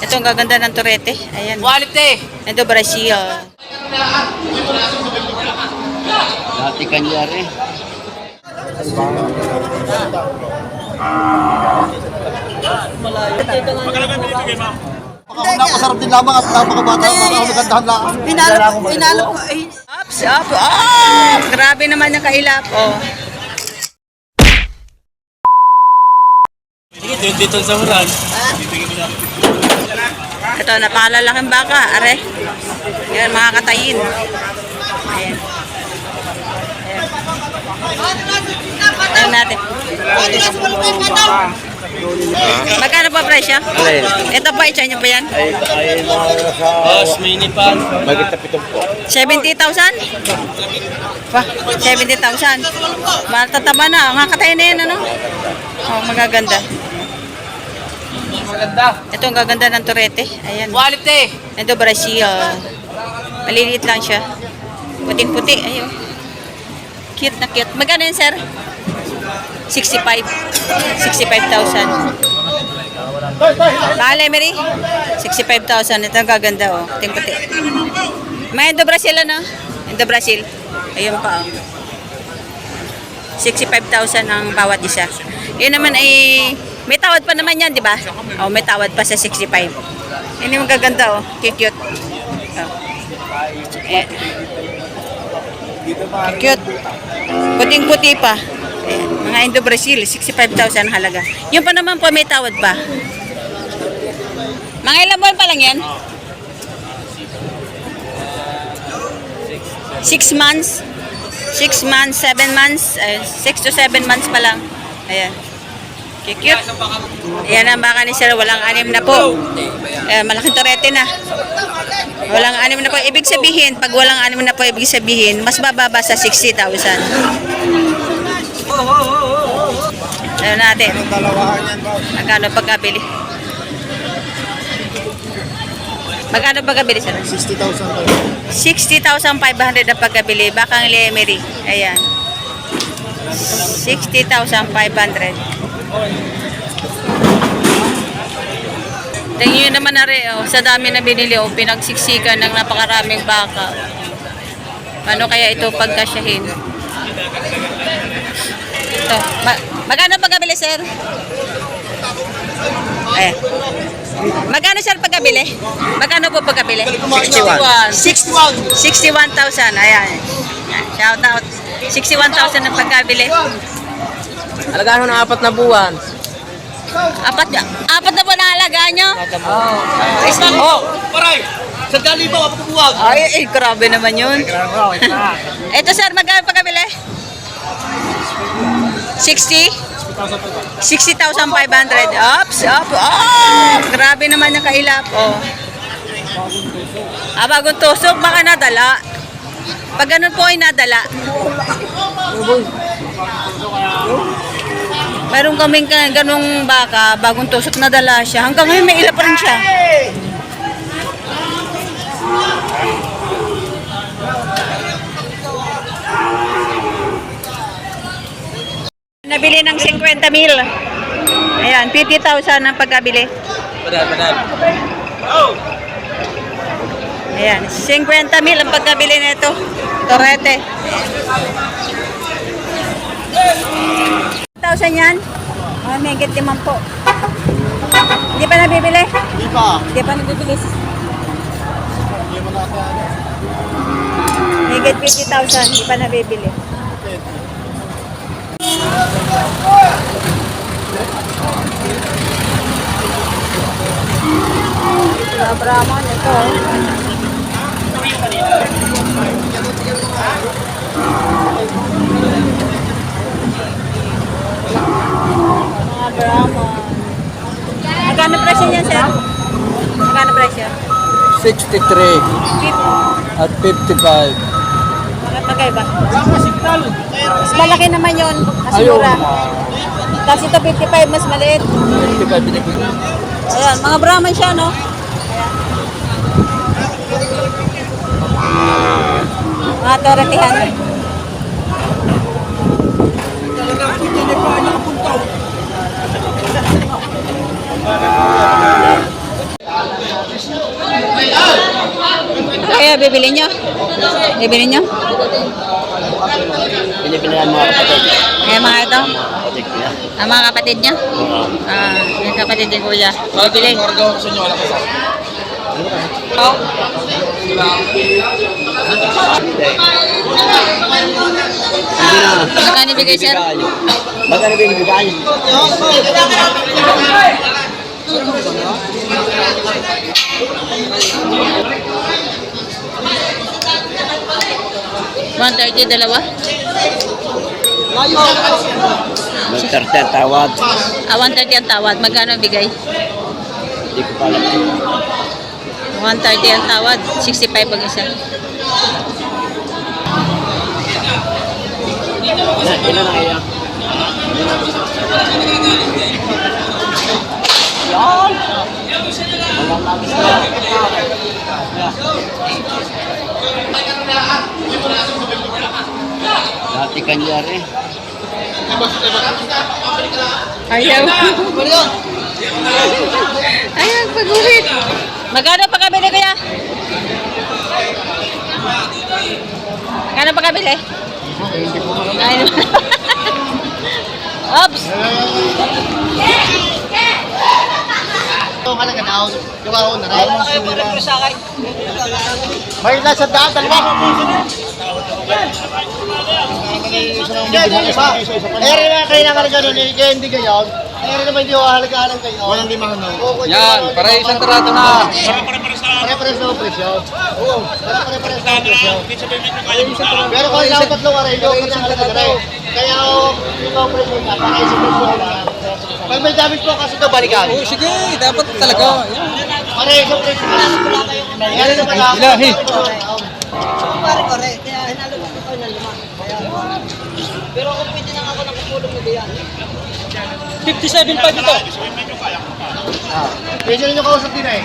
Ito ang gaganda ng turete. Ayan. Quality. Ito Brazil. Dati kanyari. Napakasarap din lamang at napakabata. Napakagandahan lang. Pinalo, pinalo ko. Ups, up, oh! Grabe naman yung kailap. Oh. Dito sa huran. Ito, napakalalaking baka. Are. Yan, mga katayin. Ayan. Ayan. Natin. Magkano pa presyo? Alin? Ito pa, isa nyo pa yan? Ay, ay, mga sa... Boss, mini pan. Pitong po. 70,000? Pa, 70,000. Matataba na. Mga katayin na yan, ano? Oh, magaganda. Maganda. Ito ang gaganda ng turete. Ayan. Quality. Ito Brazil. Maliliit lang siya. Puting-puti. Ayun. Cute na cute. Magkano yun, sir? 65. 65,000. Mahal, Emery? 65,000. Ito ang gaganda, oh. Puting-puti. May Indo Brazil, ano? Indo Brazil. Ayun pa, oh. 65,000 ang bawat isa. Yun naman ay may tawad pa naman yan, di ba? Oh, may tawad pa sa 65. Yun yung magaganda, oh. Cute. Oh. Eh. Cute. Puting-puti pa. Ayan. Mga Indo-Brazil, 65,000 ang halaga. Yung pa naman po, may tawad pa. Mga ilang buwan pa lang yan? Six months? Six months, seven months, eh, six to seven months pa lang. Ayan. Cute. Ayan ang baka ni Sir, walang anim na po. Eh, malaking torete na. Walang anim na po. Ibig sabihin, pag walang anim na po, ibig sabihin, mas bababa sa 60,000. Ayan natin. Magkano pagkabili? Magkano pagkabili sir? 60,000 tayo. 60,500 ang pagkabili. Bakang Lemery. Ayan. 60,500. Tingnan nyo naman na rin, oh, sa dami na binili, oh, pinagsiksikan ng napakaraming baka. Paano kaya ito pagkasyahin? Ito. Ma- magkano pagkabili, sir? Eh. Magkano sir pagkabili? Magkano po pagkabili? 61. 61. 61,000. Ayan. Shout out. 61,000 ang pagkabili. Alagaan mo ng apat na buwan. Apat, apat na po na alagaan nyo? Oh, paray! Sa Galibaw, ako buwag. Ay, eh, grabe naman yun. Ito sir, magkano pagkabili? 60? 60,500. Ups, up, oh! Grabe naman yung kailap. Oh. Ah, bagong tusok, baka nadala. Pag ganun po ay nadala. Meron kaming ka- ganung baka, bagong tusok nadala siya. Hanggang ngayon may ila pa rin siya. Nabili ng 50 mil. Ayan, 50,000 ang pagkabili. Padal, padal. Ayan, 50 mil ang pagkabili nito. Torete. 1,000 yan? Oh, may higit limang po. Hindi pa nabibili? Hindi pa nabibili. Hindi mo na ako. May higit 50,000, hindi pa nabibili. Mga Brahman, ito. Mga Brahman. Magkano presyo niyan, sir? Magkano presyo? 63 50. at 55. Bakit magkaiba? Mas malaki naman yun. Mas mura. Kasi ito 55, mas maliit. 55 binibigay. Ayan, mga Brahman siya, no? Mga toretihan. Kuya, bibili nyo? Bibili nyo? Binibilihan mga kapatid. Eh, mga ito? Kapatid ko mga kapatid niya? Ah, yung kapatid ni Kuya. Bibili. Ordo sa inyo, alam ko sa Oh. Bigay, sir? Magkano bigay? Magkano bigay? 130, dalawa? 130 ang tawad. Ah, 130 ang tawad. Magkano bigay? Hindi ko pala. 130 ang tawad. 65 ang isa. Ilan na kaya? Yan! Walang lang. Dati kanyari. Ayaw. Ayaw, pag-uwit. Magkano pa kabili, kuya? Magkano pa kabili? Ayaw. Oops! May nasa daan, dalawa. Ere na kayo na kalaga nun, eh, kaya hindi gayon. Ere naman hindi ng gayon. Walang limang no. Yan, para isang trato na. Pare-pares na presyo. Oo, pare-pares na presyo. Pero kung isang tatlong aray, yung isang halaga rin. Kaya oh, ang presyo na, para na. Pag may damage po kasi ito, balikan. Oh, sige, dapat talaga. Pare isang presyo na. Ilahi. Pare ko rin, kaya hinalo ko ko ng lima. Kaya, pero kung pwede na ako nakatulong na diyan. 57.5 ito. Pwede nyo kausap din eh.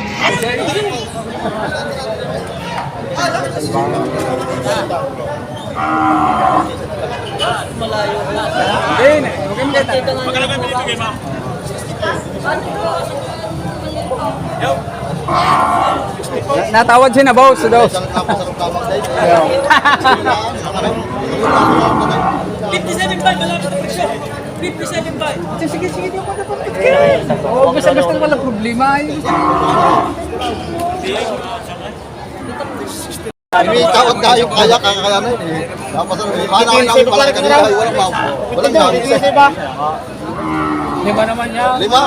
Natawad siya na, boss. Daw. Oo, basta basta wala problema. May tawad na yung kaya kakakayanin eh. Tapos ano, eh, ang namin pala kanina walang bago. Walang gamit. Lima naman yan. Lima.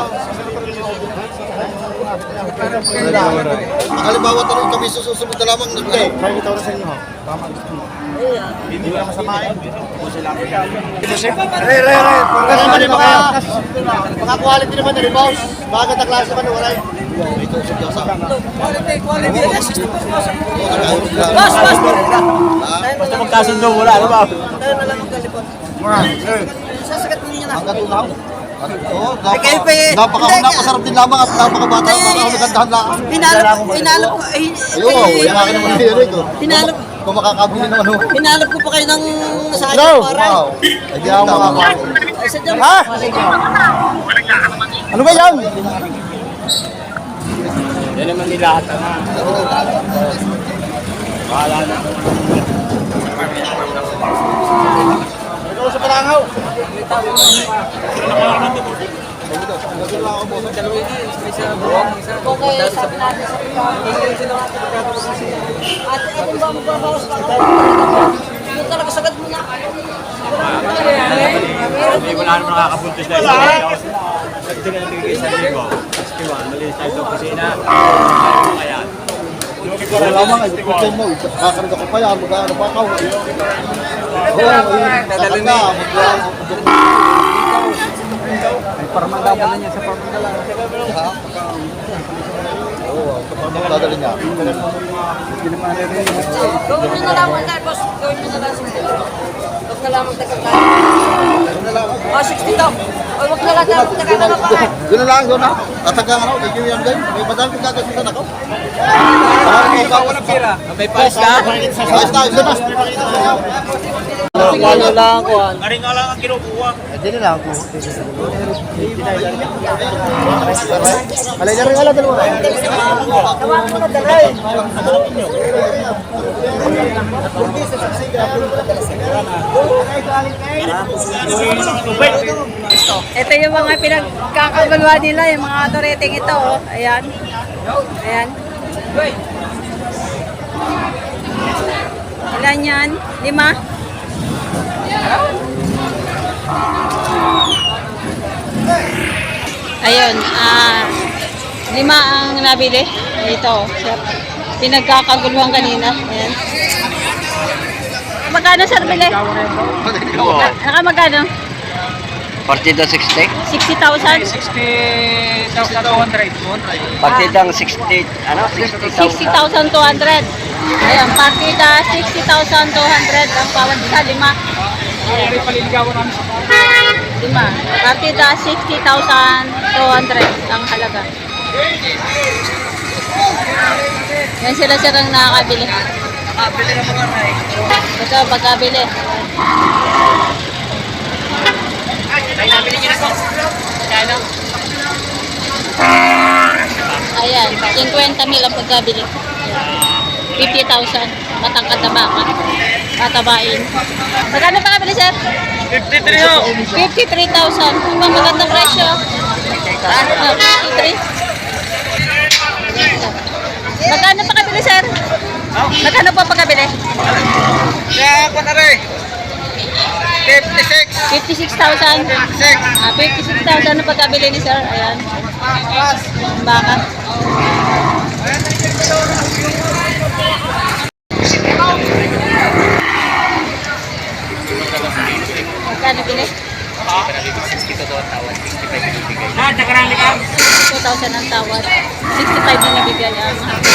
Halimbawa tanong kami susunod na lamang nagbigay. Kaya ito na sa inyo. Hindi mo masamain. Re, re, re. Kasi mali mga, mga quality naman na boss. Bagay na klase naman wala. Ito, seryosa. Quality, quality. Boss, boss. Basta magkasundo wala, ano ba? Tayo na lang magkalipot. Sasagat niya na. Hanggang tunaw. Oo, kayo pa eh. napaka, Hindi, napakasarap din lamang at napakabata, Hindi. napakagandahan lang. Hinalo ko, hinalo ko. Ayun, yan akin naman yun ito. Hinalo, Kung makakabili ng ano. hinalo ko pa kayo ng sa akin, No! Wow! Ay, di ako makakabili. Ay, sa dyan. Ha? Ano ba yan? Yan naman nila ata na. Bahala na. Ito sa palangaw. Okay, sabi natin sa At ito ba magbabawas pa ako? Yung talaga sagad mo na. Hindi wala naman nakakabuntis na isa. Hindi ka nabigay sa libo. Iwan, malinis tayo sa kusina. Kaya. Wala ay putay mo. Kakarga ko pa yan, mag-ano pa ako. Ay, dadalhin na. Parang na niya sa pamagala. Oo, kapag dadalhin niya. Gawin mo na lang mga boss. Gawin mo na lang 60. Huwag na lang magtagal tayo. Oh, 60 daw. O, huwag na lang na pa. Na lang, yun na. Tatagang ako, kay Jimmy Angay. May madami kong gagastusan ako. Walang pira. May pass ka? Basta, isa mas. Ano lang ako. Maring nga lang ang kinukuha. Hindi na lang ako. Alay na rin ala dalawa. Ito yung mga pinagkakagawa nila, yung mga toreting ito. Oh. Ayan. Ayan. Ilan yan? Lima? Ayun, ah, lima ang nabili. Ito. Pinagkakaguluhan kanina. Ayan. Magkano sir bili? Magkano? Partida 60? 60,000? 60,200. Partidang 60, ano? 60,000. 60,200. Ayan, partida 60,200 ang bawat isa, lima. May paliligawan namin sa Lima. Partida 60,200 ang halaga. Yan sila sir ang nakakabili. Nakabili ng mga. Ito, pagkabili. Ay, nabili niyo na po. Kano? Ayan, 50 mil ang pagkabili. 50,000. Matangkad na baka. Tatabain. Magkano pa kabili, sir? 53 ho. 53,000. Ang presyo. Ah, 53. Magkano pa kabili, sir? Magkano po pagkabili? Kaya, yeah, panare. 56,000. 56,000. Ah, 56,000 ang pagkabili ni sir. Ayan. Ang baka. Magkano bili? Ah, 62,000 ang tawad. 62,000 ang tawad. 65 na nabigay. Ah, mahal.